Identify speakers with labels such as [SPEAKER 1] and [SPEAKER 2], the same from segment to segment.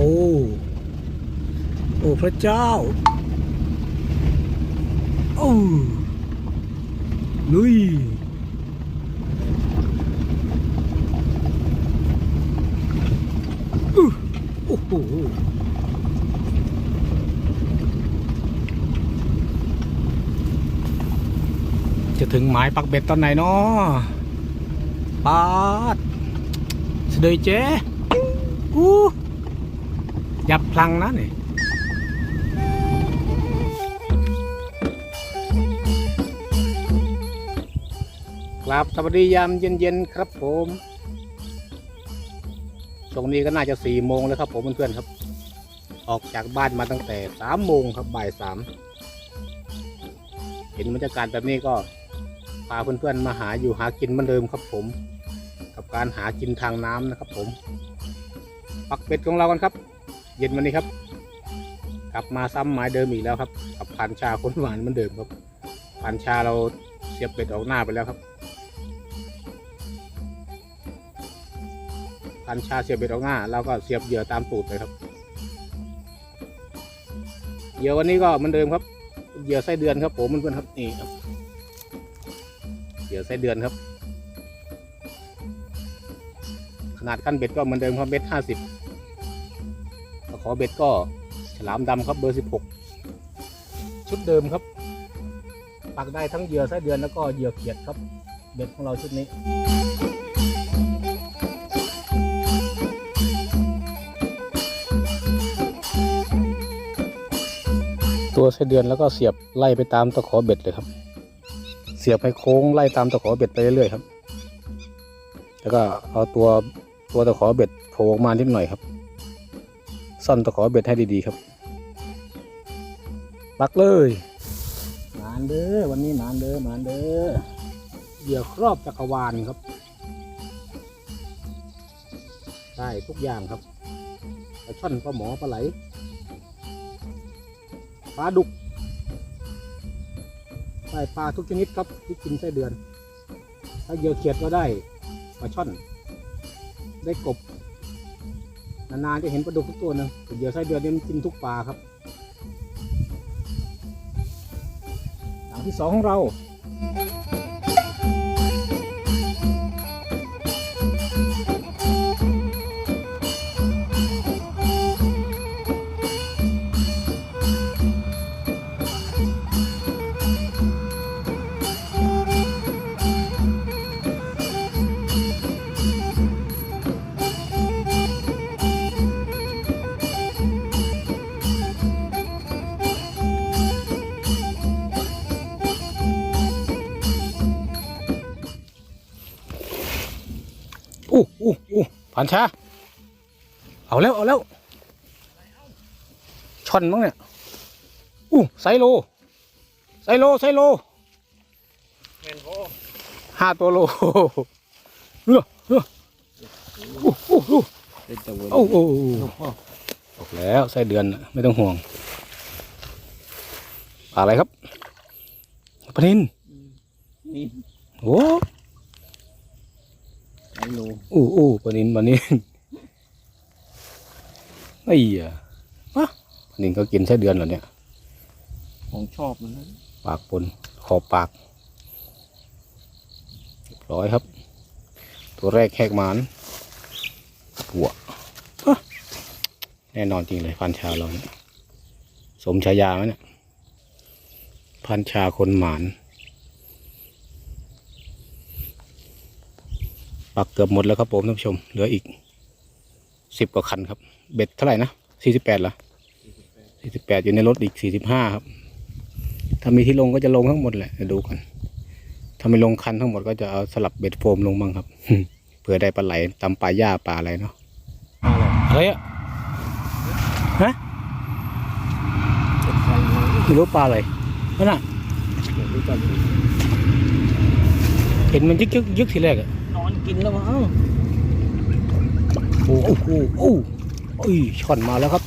[SPEAKER 1] โอ้ โอ้พระเจ้า โอ้ลุยอื้โอ้โหจะถึงหมายปักเบ็ดตอนไหนเนาะปาดเสดยเจ๊อู้ ยับพลังนะนี่ครับสวัสดียามเย็นๆครับผมช่วงนี้ก็น่าจะสี่โมงแล้วครับผมเพื่อนๆครับ ออกจากบ้านมาตั้งแต่สามโมงครับบ่ายสามเห็นบรรยากาศแบบนี้ก็พาเพื่อนๆมาหาอยู่หากินเหมือนเดิมครับผม กับการหากินทางน้ำนะครับผม ปักเป็ดของเรากันครับ เย็นวันนี้ครับ กลับมาซ้ำหมายเดิมอีกแล้วครับ กับพันชาคนหวานเหมือนเดิมครับพันชาเราเสียบเป็ดออกหน้าไปแล้วครับพันชาเสียบเป็ดออกหน้าเราก็เสียบเหยื่อตามตูดไปครับเหยื่อวันนี้ก็เหมือนเดิมครับเหยื่อไส้เดือนครับผมเพื่อนๆครับนี่ครับเหยื่อไส้เดือนครับ ขนาดขั้นเบ็ดก็เหมือนเดิมครับเบ็ดห้าสิบ อเบ็ดก็ฉลามดำครับเบอร์สิบหกชุดเดิมครับ ปักได้ทั้งเหยื่อไส้เดือนแล้วก็เหยื่อเขียดครับ เบ็ดของเราชุดนี้ตัวไส้เดือนแล้วก็เสียบไล่ไปตามตะขอเบ็ดเลยครับ เสียบให้โค้งไล่ตามตะขอเบ็ดไปเรื่อยๆครับ แล้วก็เอาตัวตัวตะขอเบ็ดโผล่ออกมานิดหน่อยครับ ซ่อนตะขอเบ็ดให้ดีๆครับ ปักเลยมานเด้อวันนี้มานเด้อมานเด้อเหยื่อครอบจักรวาลครับ ได้ทุกอย่างครับปลาช่อนปลาหมอปลาไหลปลาดุกได้ปลาทุกชนิดครับที่กินไส้เดือน ถ้าเหยื่อเขียดก็ได้ปลาช่อน ได้กบ นานๆจะเห็นปลาดุกทุกตัวหนึงแต่เหยื่อไส้เดือนเนี่ยมันกินทุกปลาครับอย่างที่สองของเรา อู้ผ่านชา เอาแล้ว เอาแล้วช่อนมั้งเนี่ย อู้ไซโล ไซโล ไซโล
[SPEAKER 2] เห็นโพ
[SPEAKER 1] ห้าตัวโลเรือเรืออู้อู้อู้
[SPEAKER 2] เป็นตัว
[SPEAKER 1] โอ้โอ้บอกแล้วไส้เดือนน่ะไม่ต้องห่วงปลาอะไรครับปลานิน
[SPEAKER 2] นี่
[SPEAKER 1] โอ้
[SPEAKER 2] ไอ้โล
[SPEAKER 1] อู้อู้ปลานินปลานินไอ้เหี้ยอะปลานินก็กินไส้เดือนเหรอเนี่ย
[SPEAKER 2] ของชอบมันนะ
[SPEAKER 1] ปากปนขอบปากเรียบร้อยครับ ตัวแรกแหกหมานหัวอะแน่นอนจริงเลยพันชาเราเนี่ยสมฉายาไหมเนี่ยพันชาคนหมาน ปักเกือบหมดแล้วครับผมท่านผู้ชม เหลืออีกสิบกว่าคันครับ เบ็ดเท่าไหร่นะสี่สิบแปดละสี่สิบแปดอยู่ในรถอีกสี่สิบห้าครับ ถ้ามีที่ลงก็จะลงทั้งหมดแหละเดี๋ยวดูกัน ถ้าไม่ลงคันทั้งหมดก็จะเอาสลับเบ็ดโฟมลงบ้างครับ เผื่อได้ปลาไหลตำปลาหญ้าปลาอะไรเนาะอะไรอะฮะ
[SPEAKER 2] ใครมา
[SPEAKER 1] ไม่รู้ปลาอะไรนั่นน่ะ
[SPEAKER 2] เห็
[SPEAKER 1] นมันยึกยึกยึกทีแรกอะ
[SPEAKER 2] นอน กินแล้วมั้ง
[SPEAKER 1] โอ้โหโอ้โหอุ้ยช่อนมาแล้วครับ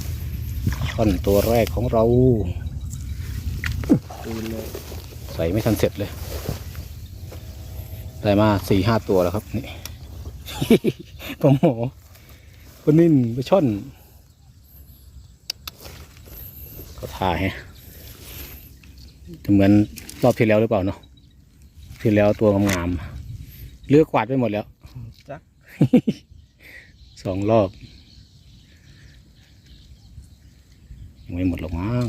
[SPEAKER 1] ช่อนตัวแรกของเราใส่ไม่ทันเสร็จเลย ได้มาสี่ห้าตัวแล้วครับนี่ปลาหมอปลานิ่นปลาช่อน ก็ถ่ายจะเหมือนรอบที่แล้วหรือเปล่าเนาะที่แล้วตัวงามๆเลือกกวาดไปหมดแล้ว
[SPEAKER 2] จัก
[SPEAKER 1] สองรอบ ยังไม่หมดหรอกมั้ง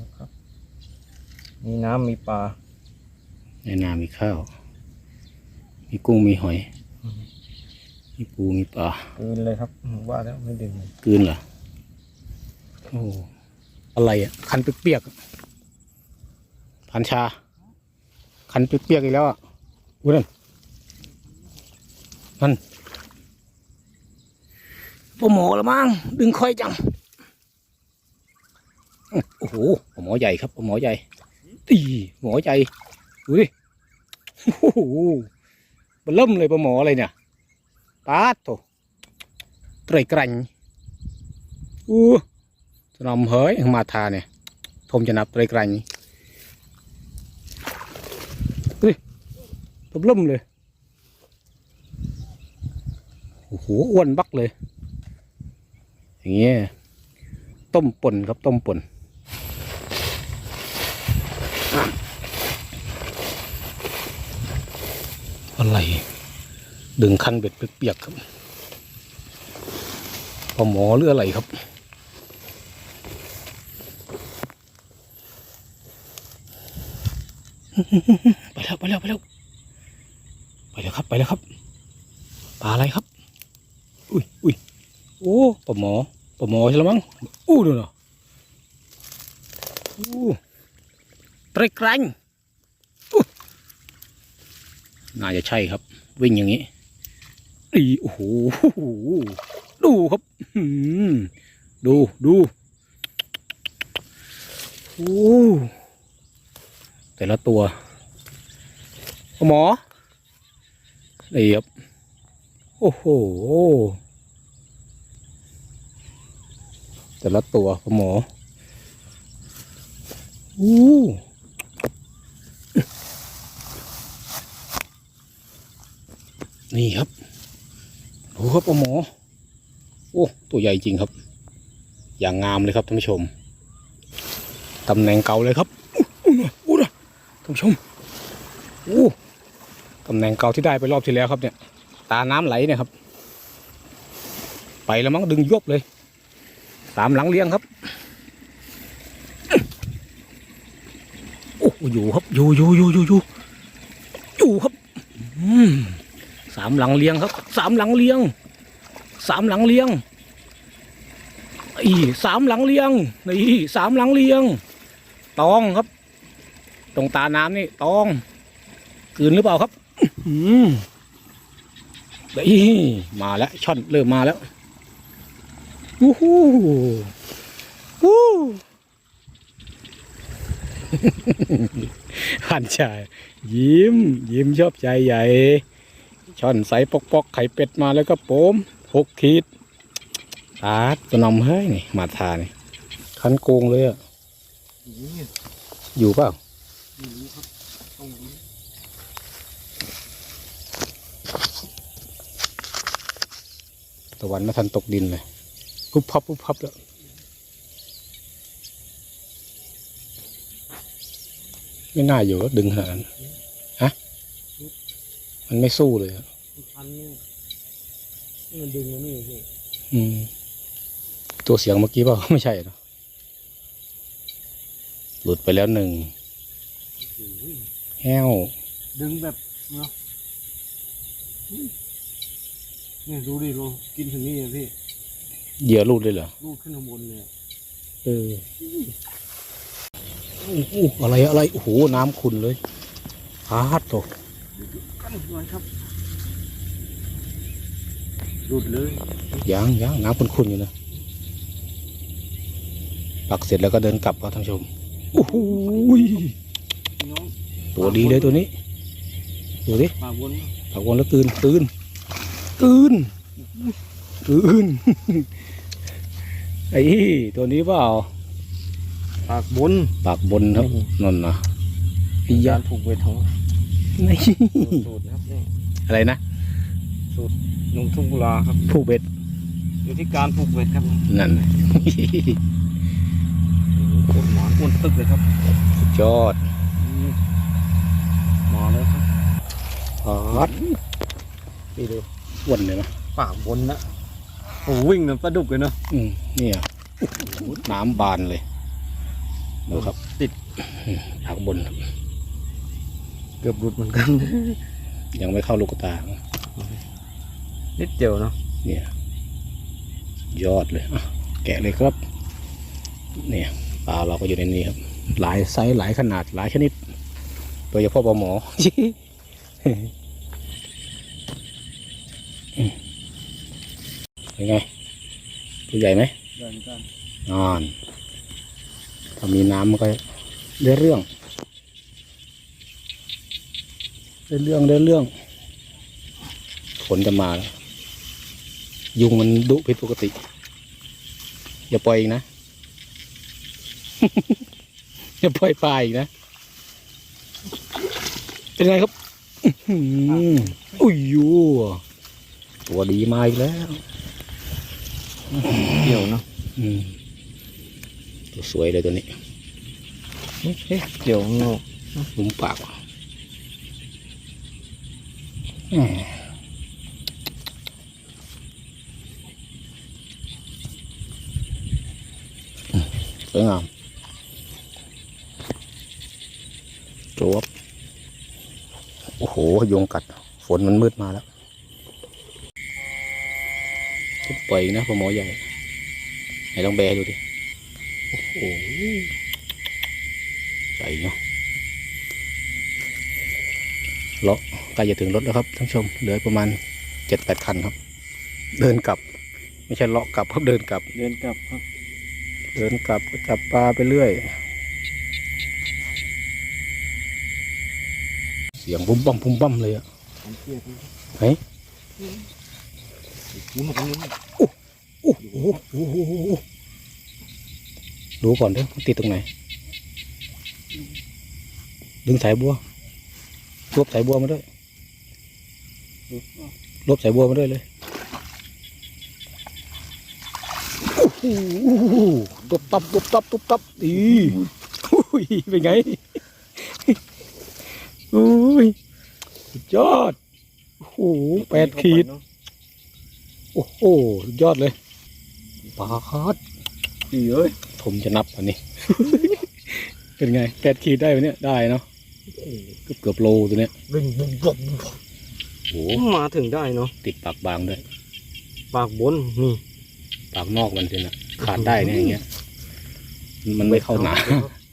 [SPEAKER 2] นะครับมีน้ำมีปลา
[SPEAKER 1] ในนามีข้าว มีกุ้งมีหอย มีปูมีปลา
[SPEAKER 2] คืนเลยครับอืมว่าแล้วไม่ดึงเลย
[SPEAKER 1] กลืนเหรอโอ้อะไรอะ คันเปียกๆอะพันชา คันเปียกๆอีกแล้วอะอุ้ยนั่น นั่นปหมอละมั้งดึงค่อยจัง โอ้โหปหมอใหญ่ครับปหมอใหญ่ตีหมอใหญ่ดูดิโอ้โหมันเริ่มเลยปหมออะไรเนี่ยปาดโถไตรกรันอู้จะนำเฮ้ยมาทาเนี่ยทมจะนับไตรกรันดูดิตัวเริ่มเลย โอ้โหอ้วนบักเลย อย่างเงี้ยต้มป่นครับต้มป่นอะไร ดึงคันเบ็ดเปียกๆครับปลาหมอหรืออะไรครับไปแล้วไปแล้วไปแล้วไปแล้วครับไปแล้วครับปลาอะไรครับ อุ้ยอุ้ยโอ้ปลาหมอปลาหมอใช่แล้วมั้งอู้ดูเนาะอู้ไตรกรังน่าจะใช่ครับ วิ่งอย่างนี้ดีโอ้โหดูครับดูดูโอ้แต่ละตัวหมอนี่ครับ โอ้โห แต่ละตัวหมออู้นี่ครับดูครับปลาหมอ โอ้ ตัวใหญ่จริงครับ อย่างงามเลยครับท่านผู้ชม ตำแหน่งเก่าเลยครับอู้นะอู้นะท่านผู้ชมโอ้ตำแหน่งเก่าที่ได้ไปรอบที่แล้วครับเนี่ย ตาน้ำไหลเนี่ยครับ ไปแล้วมั้งดึงยบเลยสามหลังเลี้ยงครับโอ้อยู่ครับอยู่อยู่อยู่อยู่อยู่อยู่ครับสามหลังเลียงครับสามหลังเลียงสามหลังเลียงอีสามหลังเลียงนี่สามหลังเลียง ตองครับ ตรงตาน้ำนี่ตองกืนหรือเปล่าครับ อืม นี่มาแล้วช่อนเริ่มมาแล้ววู้ฮู้วู้หันชายยิ้ม ยิ้มชอบใจใหญ่ ช่อนใสปอกปอกๆไข่เป็ดมาแล้วก็โป้มหกขีดตาดจะนำเฮ้ยนี่มาทานี่คันโกงเลยอะอยู่เปล่า
[SPEAKER 2] นี่ครับตรง
[SPEAKER 1] ตะวันไม่ทันตกดินเลยปุ๊บพับปุ๊บพับแล้วไม่น่าอยู่แล้วดึงขนาดนั้นฮะมันไม่สู้เลยอะ
[SPEAKER 2] พันนี่นี่มันดึงมานี่พี่
[SPEAKER 1] อืม ตัวเสียงเมื่อกี้เปล่าไม่ใช่เนอะหลุดไปแล้วหนึ่ง
[SPEAKER 2] โอ้โห
[SPEAKER 1] แห้ว
[SPEAKER 2] ดึงแบบเนาะ เนี่ยดูดิเรากินถึงนี่เลยพี่
[SPEAKER 1] เหยื่อรูดเลยเหรอ
[SPEAKER 2] ลูกขึ้นข้างบนเลย
[SPEAKER 1] เออโอ้โหอะไรอะไรโอ้โหน้ำขุ่นเลยพาดโต
[SPEAKER 2] กันหน่อยครับหลุดเลย
[SPEAKER 1] ยังยังน้ำขุ่นๆอยู่นะปักเสร็จแล้วก็เดินกลับครับท่านผู้ชมโอ้โหย
[SPEAKER 2] พี่น้อง
[SPEAKER 1] ตัวดีเลยตัวนี้ดูดิ
[SPEAKER 2] ปากวน
[SPEAKER 1] ปักวนแล้วตื่นตื่น ตื่นตื่นไอ้ตัวนี้เปล่า
[SPEAKER 2] ปากบน
[SPEAKER 1] ปากบนครับนนนะไอ้ยายา
[SPEAKER 2] นผูกเวทของ
[SPEAKER 1] นี่
[SPEAKER 2] สูตรนะครับนี่
[SPEAKER 1] อะไรนะ
[SPEAKER 2] นุ่มทุ่งกุลาครับ
[SPEAKER 1] ผูกเบ็ด
[SPEAKER 2] อยู่ที่การผูกเวทครับ
[SPEAKER 1] นั่น
[SPEAKER 2] โคตรหมานอ้วนตึกเลยครับ
[SPEAKER 1] สุดยอด
[SPEAKER 2] นี่มาแล้วครับ
[SPEAKER 1] ฮอตนี่ดู อ้วนเลยนะ
[SPEAKER 2] ปากบนนะโอ้วิ่งนะปลาดุกเลยเนาะ
[SPEAKER 1] อืมเนี่ยน้ำบานเลยดูครับ
[SPEAKER 2] ติด
[SPEAKER 1] ปากบนครับ
[SPEAKER 2] เกือบหลุดเหมือนกัน
[SPEAKER 1] ยังไม่เข้าลูกตา
[SPEAKER 2] นิดเดียวเนาะ
[SPEAKER 1] เนี่ย ยอดเลยอะแกะเลยครับ เนี่ยปลาเราก็อยู่ในนี้ครับ หลายไซส์หลายขนาดหลายชนิด โดยเฉพาะปลาหมอ เป็นไงตัวใหญ่ไหม
[SPEAKER 2] ใหญ่เหมือนกัน
[SPEAKER 1] นอนถ้ามีน้ำมันก็ได้เรื่อง ได้เรื่องได้เรื่อง ฝนจะมาแล้วยุงมันดุผิดปกติ อย่าปล่อยอีกนะ อย่าปล่อยปลาอีกนะ เป็นไงครับอื้อหืออุ้ยยู ตัวดีมาอีกแล้ว
[SPEAKER 2] เกี่ยวเนาะ
[SPEAKER 1] อืมตัวสวยเลยตัวนี้
[SPEAKER 2] เอ๊ะเกี่ยวเนาะ
[SPEAKER 1] มุมปากว่ะแหม่อืมสวยงามจวบโอ้โหยุงกัด ฝนมันมืดมาแล้ว จะปล่อยอีกนะพ่อหมอใหญ่ไหนลองแบดูดิโอ้โหใหญ่เนาะเลาะใกล้จะถึงรถแล้วครับท่านผู้ชมเหลือประมาณเจ็ดแปดคันครับ เดินกลับ ไม่ใช่เลาะกลับครับเดินกลับ
[SPEAKER 2] เดินกลับครับ
[SPEAKER 1] เดินกลับก็จับปลาไปเรื่อย เสียงบุ้มบั่มบุ้มบั่มเลยอะ
[SPEAKER 2] ผมเกลียด
[SPEAKER 1] เฮ้ย
[SPEAKER 2] นี่มาตรงนี้
[SPEAKER 1] โอ้โหโอ้โหโอ้โหโอ้โหดูก่อนเด้อติดตรงไหน ดึงสายบัวรวบสายบัวมาด้วยรวบสายบัวมาด้วยเลยโอ้โหตุบตับตุบตับตุบตับดีอุ้ยเป็นไงอุ้ยยอดโอ้โหแปดขีด โอ้โหสุดยอดเลยปลาคาด
[SPEAKER 2] ดีเอ้ย
[SPEAKER 1] ผมจะนับอันนี้ เป็นไงแปดขีดได้ไหมเนี่ยได้เนาะเกือบเกือบโลตัวเนี้ย
[SPEAKER 2] วิ่งวิ่งวิ่ง
[SPEAKER 1] โอ้โห
[SPEAKER 2] มาถึงได้เนาะ
[SPEAKER 1] ติดปากบางด้วย
[SPEAKER 2] ปากบนนี่
[SPEAKER 1] ปากนอกมันสินะขาดได้เนี่ยอย่างเงี้ย มันไม่เข้าหนา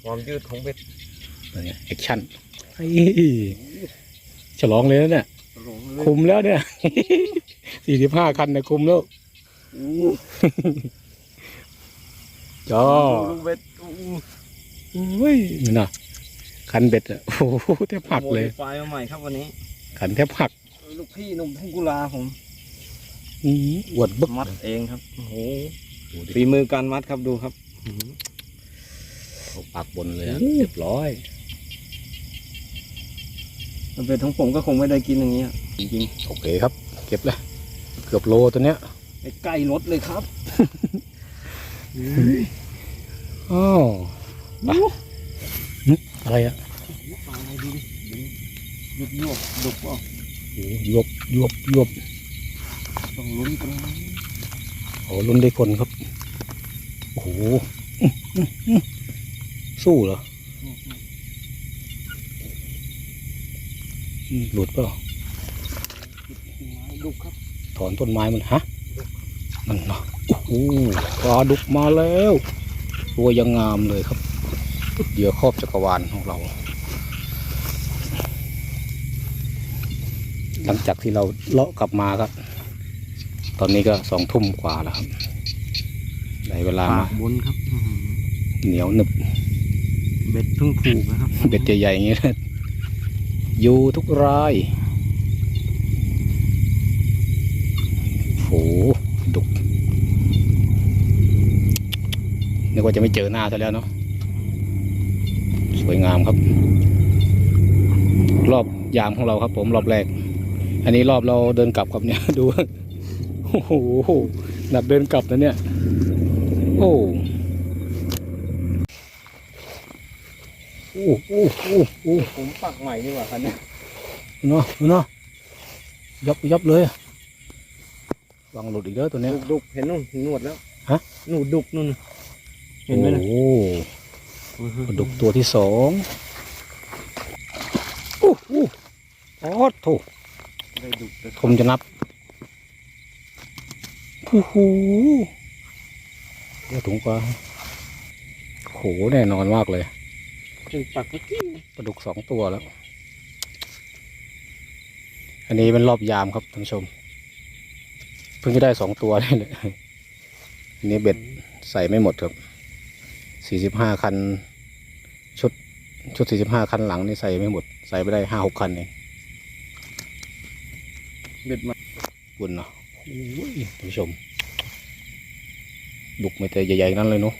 [SPEAKER 2] ความยืดของเบ็ด
[SPEAKER 1] อะไรเงี้ยแอคชั่นเฮ้ยฉลองเลยนะเนี่ย
[SPEAKER 2] หลงเลย
[SPEAKER 1] คุมแล้วเนี่ย สี่สิบห้าคันเนี่ยคุมแล้วจ้า
[SPEAKER 2] ลูกเบ็ดอู้
[SPEAKER 1] โอ้ยนี่นะคันเบ็ดอะโอ้โหแทบหักเลย
[SPEAKER 2] โมดิฟายมาใหม่ครับวันนี้
[SPEAKER 1] ขันแทบหัก
[SPEAKER 2] ลูกพี่หนุ่มทุ่งกุลาผม
[SPEAKER 1] อื้ออวดบึก
[SPEAKER 2] มัดเองครับโอ้โห
[SPEAKER 1] ดูดิ
[SPEAKER 2] ฝีมือการมัดครับดูครับอื้อหือ
[SPEAKER 1] เขาปากบนเลยอะเรียบร้อย
[SPEAKER 2] ถ้าเป็นของผมก็คงไม่ได้กินอย่างเงี้ยจริง
[SPEAKER 1] โอเคครับ เก็บเลยเกือบโลตัวเนี้ย
[SPEAKER 2] ๆไปใกล้รถเลยครับ
[SPEAKER 1] อ้าวไปหึอะไรอะ
[SPEAKER 2] ปลาอะไรดูดิยุบยุบดุกเปล่า
[SPEAKER 1] โอ้ยวบยวบยวบ
[SPEAKER 2] ต้องลุ้นกันนะ
[SPEAKER 1] โอ้ลุ้นได้คนครับ โอ้โหอื้ออื้ออื้อสู้เหรออืมหลุดเปล่า
[SPEAKER 2] ดุกครับ
[SPEAKER 1] ถอนต้นไม้มันฮะนั่นเนาะโอ้โหปลาดุกมาแล้ว ตัวยังงามเลยครับเหยื่อครอบจักรวาลของเรา หลังจากที่เราเลาะกลับมาครับ ตอนนี้ก็สองทุ่มกว่าแล้วครับได้เวลา
[SPEAKER 2] ปา
[SPEAKER 1] มา
[SPEAKER 2] กบนครับอื้อหือ
[SPEAKER 1] เหนียวหนึบ
[SPEAKER 2] เบ็ดเพิ่งผูกนะครับ
[SPEAKER 1] เบ็ดใหญ่ๆอย่างนี้นะอยู่ทุกรายโห ดุกนึกว่าจะไม่เจอหน้าซะแล้วเนาะสวยงามครับ รอบยามของเราครับ ผมรอบแรก อันนี้รอบเราเดินกลับครับเนี่ย ดูโอ้โหหนับเดินกลับนะเนี่ย โอ้โอ้โอ้โอ้โอ้
[SPEAKER 2] ผมปักใหม่ดีกว่าคันเนี้ย
[SPEAKER 1] เนาะเนาะยับยับเลยอะ วางหลุดอีกแล้วตัวเนี้ย
[SPEAKER 2] ดุกดุกเห็นนู่นหนวดแล้ว
[SPEAKER 1] ฮะ
[SPEAKER 2] หนูดุกนู่นน่ะเห็นไหมนะ
[SPEAKER 1] โอ้ปลาดุกตัวที่สองโอ้โหอ๋อโถ
[SPEAKER 2] ได้ดุกแต่
[SPEAKER 1] ผมจะนับโอ้โหเดี๋ยวถุงปลาโหแน่นอนมากเลย
[SPEAKER 2] ถึงปักเมื่อกี้
[SPEAKER 1] ปลาดุกสองตัวแล้ว อันนี้เป็นรอบยามครับท่านผู้ชมเพิ่งจะได้สองตัวนี่แหละอันนี้เบ็ดใส่ไม่หมดครับสี่สิบห้าคัน ชุดชุดสี่สิบห้าคันหลังนี่ใส่ไม่หมด ใส่ไปได้ห้าหกคันเอง
[SPEAKER 2] เบ็ดมา
[SPEAKER 1] บุญเนาะโอ้ยท่านผู้ชม ดุกไม่แต่ใหญ่ๆนั่นเลยเนาะ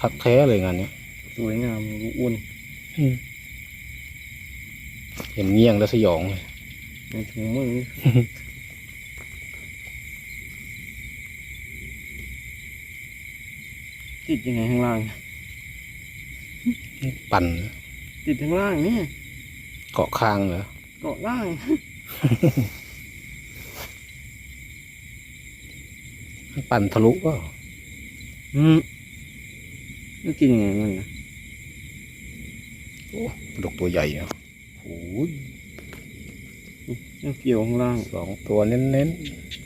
[SPEAKER 1] คักแท้เลยงานเนี้ย
[SPEAKER 2] สวยงามอ้วน
[SPEAKER 1] เห็นเงี้ยงแล้วสยองเลย
[SPEAKER 2] ในถุงมือ ติดยังไงข้างล่าง
[SPEAKER 1] ปั่น
[SPEAKER 2] ติดข้างล่างนี่
[SPEAKER 1] เกาะคางเหรอ
[SPEAKER 2] เกาะล่าง
[SPEAKER 1] ปั่นทะลุก็
[SPEAKER 2] อืมนี่กินยังไงมันนะ
[SPEAKER 1] ปลาดุกตัวใหญ่อะโอ้ย
[SPEAKER 2] นี่เกี่ยวข้างล่าง
[SPEAKER 1] สองตัวเน้นๆ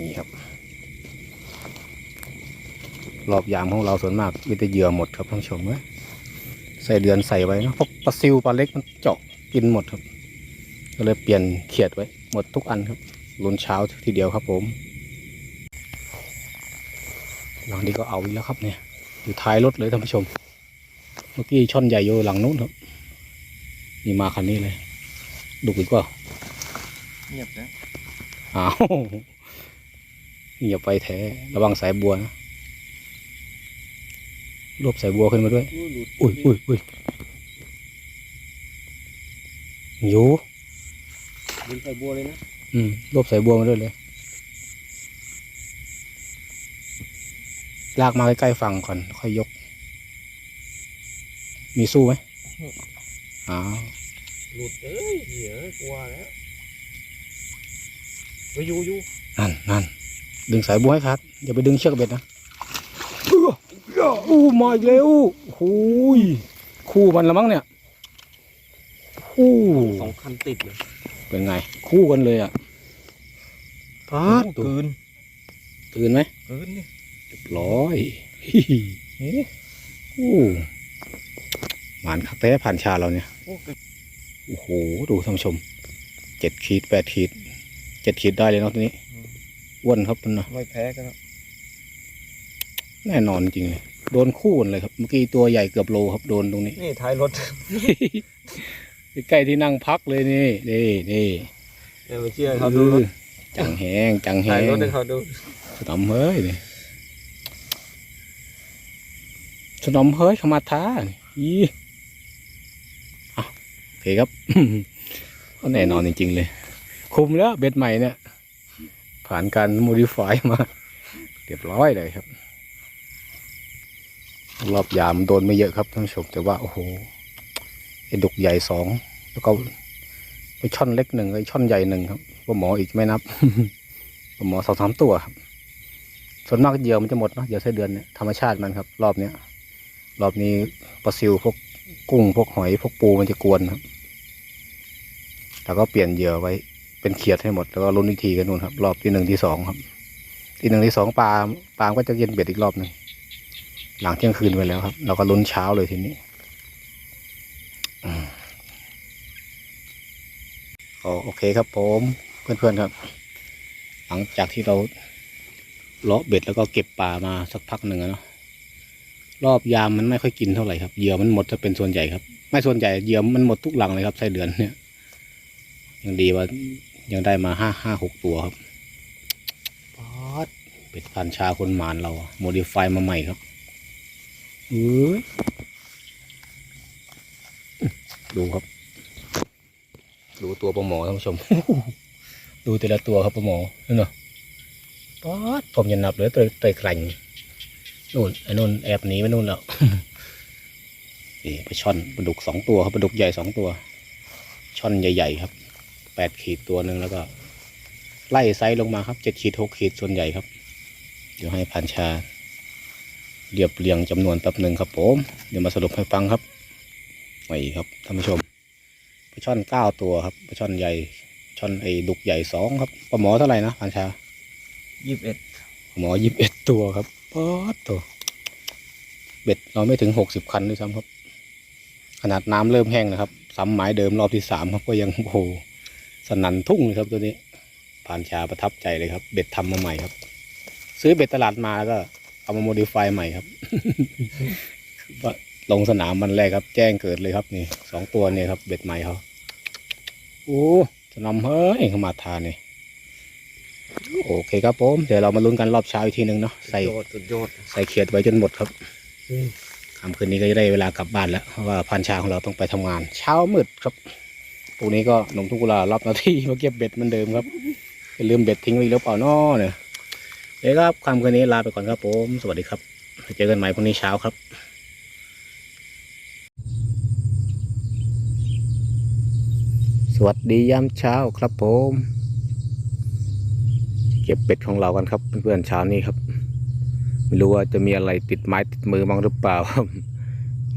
[SPEAKER 1] นี่ครับ รอบยามของเราส่วนมากมีแต่เหยื่อหมดครับท่านผู้ชมเว้ยใส่เดือนใส่ไว้เนอะเพราะปลาซิวปลาเล็กมันเจาะกินหมดครับ ก็เลยเปลี่ยนเขียดไว้ หมดทุกอันครับลุ้นเช้าทีเดียวครับผมหลังนี้ก็เอาอีกแล้วครับเนี่ย อยู่ท้ายรถเลยท่านผู้ชม เมื่อกี้ช่อนใหญ่อยู่หลังนู้นครับนี่มาคันนี้เลย ดุอีกว่า
[SPEAKER 2] เงียบแล้ว
[SPEAKER 1] อ้าว อย่าไปแท้ระวังสายบัวนะรวบสายบัวขึ้นมาด้วย อุ้ยอุ้ยอุ้ยอยู่
[SPEAKER 2] ดึงใส่บัวเลยนะ
[SPEAKER 1] อืมรวบสายบัวมาด้วยเลยลากมาใกล้ๆฝั่งก่อน ค่อยยก มีสู้ไหมอ้าว
[SPEAKER 2] หลุดเอ้ยเหี้ยกลัวแล้วไปอยู่อยู่
[SPEAKER 1] นั่นนั่น ดึงสายบัวให้ขาดอย่าไปดึงเชือกเบ็ดนะเอื้อเอื้ออู้มาอีกแล้วโอ้ยคู่มันละมั้งเนี่ยคู่
[SPEAKER 2] สองคันติดเลย
[SPEAKER 1] เป็นไง คู่กันเลยอะพาด
[SPEAKER 2] กืน
[SPEAKER 1] ตื่นไหม
[SPEAKER 2] กืนนี่
[SPEAKER 1] เรียบร้อยฮิฮิเอ๊ะอู้หวานคักแท้ผ่านชาเราเนี่ย
[SPEAKER 2] โอ้กืน
[SPEAKER 1] โอ้โหดูท่านผู้ชมเจ็ดขีดแปดขีดเจ็ดขีดได้เลยเนาะตัวนี้ อ้วนครับมันเนาะ
[SPEAKER 2] ไม่แพ้กันแล้ว
[SPEAKER 1] แน่นอนจริงเลยโดนคู่กันเลยครับ เมื่อกี้ตัวใหญ่เกือบโลครับโดนตรงนี้
[SPEAKER 2] นี่ท้ายรถ
[SPEAKER 1] ใกล้ที่นั่งพักเลยนี่นี่นี่
[SPEAKER 2] ไม่เชื่อเขาดูรถ
[SPEAKER 1] จังแหงจังแห
[SPEAKER 2] ถ่าย
[SPEAKER 1] ง
[SPEAKER 2] รถให้เขาดู
[SPEAKER 1] สนอมเฮ้ยนี่สนอมเฮ้ยเขามาท้านี่อีอะโอเคครับก็แน่นอนจริงๆเลย คุมแล้วเบ็ดใหม่เนี่ย ผ่านการโมดิฟายมาเรียบร้อยเลยครับ รอบยามโดนไม่เยอะครับท่านผู้ชมแต่ว่าโอ้โหไอ้ดุกใหญ่สองแล้วก็ไอ้ช่อนเล็กหนึ่งไอ้ช่อนใหญ่หนึ่งครับว่าหมออีกไม่นับว่าหมอสองสามตัวครับ ส่วนมากเหยื่อมันจะหมดเนาะเหยื่อไส้เดือนเนี่ยธรรมชาติมันครับ รอบเนี้ยรอบนี้ปลาซิวพวกกุ้งพวกหอยพวกปูมันจะกวนครับแล้วก็เปลี่ยนเหยื่อไว้ เป็นเขียดให้หมดแล้วก็ลุ้นอีกทีกันนู่นครับ รอบที่หนึ่งที่สองครับ ที่หนึ่งที่สองปลาปลาก็จะเย็นเบ็ดอีกรอบหนึ่งหลังเที่ยงคืนไปแล้วครับ เราก็ลุ้นเช้าเลยทีนี้อ๋อโอเคครับผมเพื่อนๆครับ หลังจากที่เราเลาะเบ็ดแล้วก็เก็บปลามาสักพักหนึ่งอะเนาะรอบยามมันไม่ค่อยกินเท่าไหร่ครับเหยื่อมันหมดจะเป็นส่วนใหญ่ครับ ไม่ส่วนใหญ่เหยื่อมันหมดทุกหลังเลยครับไส้เดือนเนี่ยยังดีว่า ยังได้มาห้าห้าหกตัวครับป๊อดเป็ดพันชาคนหมานเราโมดิฟายมาใหม่ครับเอ้ยดูครับ ดูตัวปลาหมอท่านผู้ชม ดูแต่ละตัวครับปลาหมอนั่นเนาะป๊อดผมยันนับเลยตัวตัวกลั่งนู่นไอ้นู่นแอบหนีไปนู่นแล้วนี่ปลาช่อนปลาดุกสองตัวครับปลาดุกใหญ่สองตัว ช่อนใหญ่ ๆ ครับแป ดขีดตัวหนึ่งแล้วก็ ไล่ไซส์ลงมาครับเจ็ดขีดหกขีดส่วนใหญ่ครับ เดี๋ยวให้พันชา เรียบเรียงจำนวนแป๊บหนึ่งครับผมเดี๋ยวมาสรุปให้ฟังครับไว้ครับท่านผู้ชมปลาช่อนเก้าตัวครับปลาช่อนใหญ่ช่อนไอ้ดุกใหญ่สองครับปลาหมอเท่าไหร่นะพันชา
[SPEAKER 2] ยี่สิบเอ็ด
[SPEAKER 1] หมอยิบเอ็ดตัวครับป๊อดตัวเบ็ดเราไม่ถึงหกสิบคันด้วยซ้ำครับ ขนาดน้ำเริ่มแห้งนะครับซ้ำหมายเดิมรอบที่สามครับก็ยังโอ้โห สนั่นทุ่งเลยครับตัวนี้ผ่านชาประทับใจเลยครับ เบ็ดทำมาใหม่ครับ ซื้อเบ็ดตลาดมาแล้วก็เอามาโมดิฟายใหม่ครับว่าลงสนามมันแรกครับ แจ้งเกิดเลยครับนี่สองตัวเนี่ยครับเบ็ดใหม่เขาโอ้จะนำเฮ้ยเข้ามาทานนี่โอเคครับผม เดี๋ยวเรามาลุ้นกันรอบเช้าอีกทีหนึ่งเนาะใส่
[SPEAKER 2] ยอดสุดยอด
[SPEAKER 1] ใส่เขียดไว้จนหมดครับค่ำคืนนี้ก็จะได้เวลากลับบ้านแล้วเพราะว่าพันชาของเราต้องไปทำงาน เช้ามืดครับ พรุ่งนี้ก็หนุ่มทุกเวลารับหน้าที่มาเก็บเบ็ดเหมือนเดิมครับอย่าลืมเบ็ดทิ้งไว้อีกหรือเปล่าน้อเนี่ยเดี๋ยวครับค่ำคืนนี้ลาไปก่อนครับผมสวัสดีครับเจอกันใหม่พรุ่งนี้เช้าครับสวัสดียามเช้าครับผม เก็บเป็ดของเรากันครับเพื่อนๆเช้านี้ครับ ไม่รู้ว่าจะมีอะไรติดไม้ติดมือบ้างหรือเปล่าครับ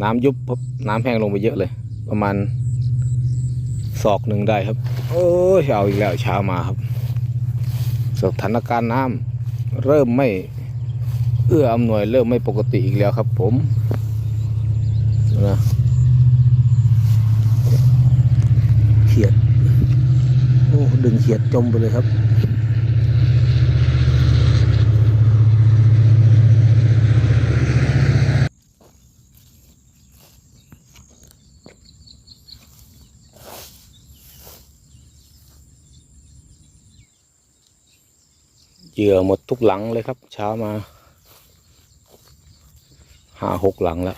[SPEAKER 1] น้ำยุบครับน้ำแห้งลงไปเยอะเลย ประมาณ ศอกหนึ่งได้ครับ โอ้ยเอาอีกแล้วเช้ามาครับ สถานการณ์น้ำเริ่มไม่เอื้ออำนวยเริ่มไม่ปกติอีกแล้วครับ ผมนะเขียด โอ้ ดึงเขียดจมไปเลยครับ เหยื่อหมดทุกหลังเลยครับ เช้ามาห้าหกหลังแล้ว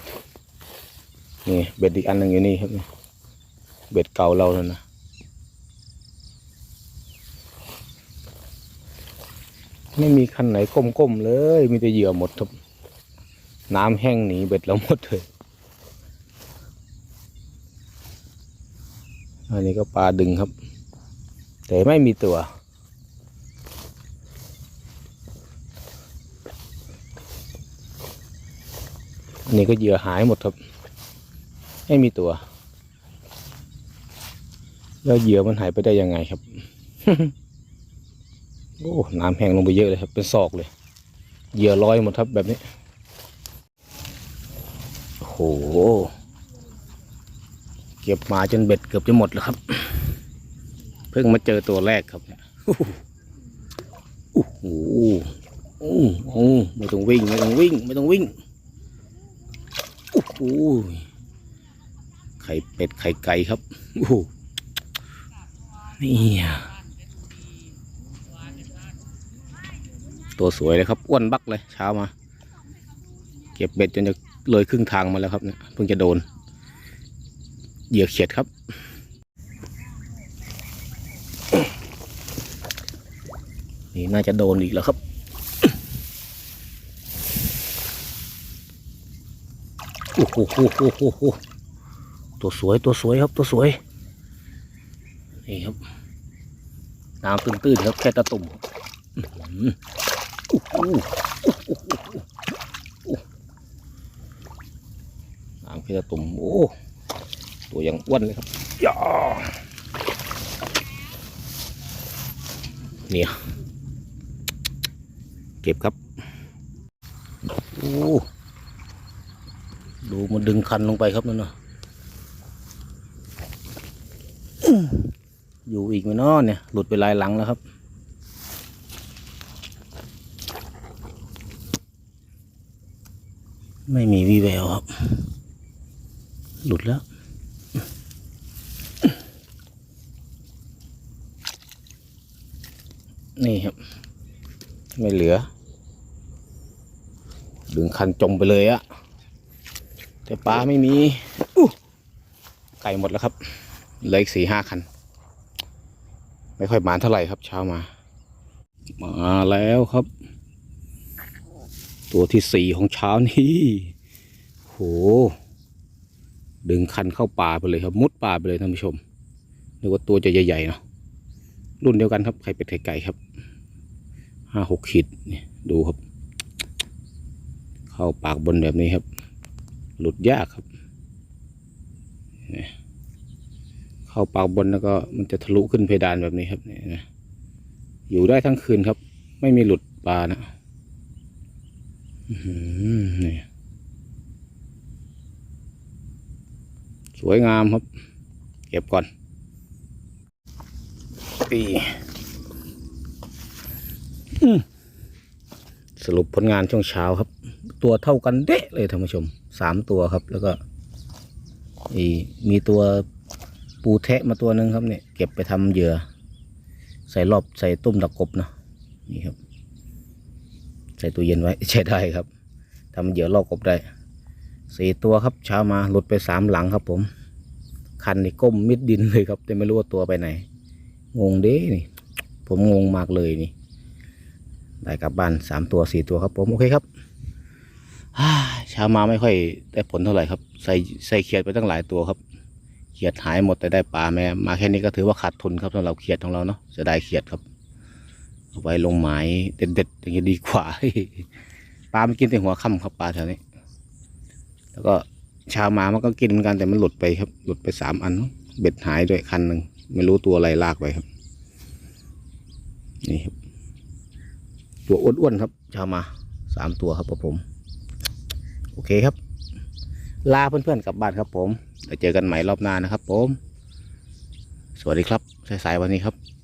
[SPEAKER 1] นี่เบ็ดอีกอันหนึ่งอยู่นี่ครับ เบ็ดเก่าเราแล้วนะไม่มีคันไหนก้มๆเลย มีแต่เหยื่อหมดครับ น้ำแห้งหนีเบ็ดเราหมดเลยอันนี้ก็ปลาดึงครับ แต่ไม่มีตัว นนี้ก็เหยื่อหายหมดครับ ไม่มีตัว แล้วเหยื่อมันหายไปได้ยังไงครับ โอ้ น้ำแห้งลงไปเยอะเลยครับ เป็นศอกเลย เหยื่อลอยหมดครับแบบนี้ โอ้โห เก็บมาจนเบ็ดเกือบจะหมดแล้วครับ เพิ่งมาเจอตัวแรกครับเนี่ยโอ้โหโอ้โหไม่ต้องวิ่ง ไม่ต้องวิ่ง ไม่ต้องวิ่ง โอ้ไข่เป็ดไข่ไก่ครับโอ้นี่อะตัวสวยเลยครับอ้วนบักเลยเช้ามา เก็บเบ็ดจนจะเลยครึ่งทางมาแล้วครับเนี่ยเพิ่งจะโดนเหยื่อเขียดครับนี่น่าจะโดนอีกแล้วครับ โอ้โหโอ้โหโอ้โหตัวสวยตัวสวยครับตัวสวย นี่ครับ น้ำตื้นๆครับแค่ตะตุ่มโอ้โหโอ้โหโอ้โหโอ้โหน้ำแค่ตะตุ่มโอ้ตัวยังอ้วนเลยครับย่าเนี่ย เก็บครับ โอ้ ดูมันดึงคันลงไปครับนั่นนะอยู่อีกไหมเนาะเนี่ย หลุดไปลายหลังแล้วครับ ไม่มีวีแววครับ หลุดแล้วนี่ครับ ไม่เหลือ ดึงคันจมไปเลยอะ แต่ปลาไม่มีอู้ไก่หมดแล้วครับเหลืออีกสี่ห้าคัน ไม่ค่อยหมานเท่าไหร่ครับเช้ามา มาแล้วครับ ตัวที่สี่ของเช้านี้โห ดึงคันเข้าป่าไปเลยครับ มุดป่าไปเลยท่านผู้ชมนึกว่าตัวจะใหญ่ๆเนาะรุ่นเดียวกันครับไข่เป็ดไข่ไก่ครับห้าหกขีดนี่ดูครับ เข้าปากบนแบบนี้ครับ หลุดยากครับ เข้าปากบนแล้วก็มันจะทะลุขึ้นเพดานแบบนี้ครับนี่นะอยู่ได้ทั้งคืนครับ ไม่มีหลุดปลานะนี่สวยงามครับ เก็บก่อนอีสรุปผลงานช่วงเช้าครับ ตัวเท่ากันเด๊ะเลยท่านผู้ชม สามตัวครับ แล้วก็อีมีตัวปูแทะมาตัวหนึ่งครับเนี่ยเก็บไปทำเหยื่อ ใส่รอบใส่ตุ้มตะกบเนาะนี่ครับ ใส่ตู้เย็นไว้ใช้ได้ครับทำเหยื่อรอบกบได้สี่ตัวครับเช้ามาหลุดไปสามหลังครับ ผม คันนี่ก้มมิดดินเลยครับแต่ไม่รู้ว่าตัวไปไหน งงเด้นี่ ผมงงมากเลยนี่ ได้กลับบ้านสามตัวสี่ตัวครับผม โอเคครับ เช้ามาไม่ค่อยได้ผลเท่าไหร่ครับ ใส่ใส่เขียดไปตั้งหลายตัวครับ เขียดหายหมดแต่ได้ปลาแม่มาแค่นี้ก็ถือว่าขาดทุนครับสำหรับเขียดของเราเนาะจะได้เขียดครับเอาไว้ลงหมายเด็ดๆอย่างนี้ดีกว่าปลามันกินแต่หัวค่ำครับปลาแถวนี้ แล้วก็เช้ามามันก็กินเหมือนกันแต่มันหลุดไปครับ หลุดไปสามอัน เบ็ดหายด้วยคันหนึ่งไม่รู้ตัวอะไรลากไปครับนี่ครับตัวอ้วนๆครับเช้ามาสามตัวครับผม โอเคครับ ลาเพื่อนๆกลับบ้านครับผมแล้วเจอกันใหม่รอบหน้านะครับผม สวัสดีครับสายๆวันนี้ครับ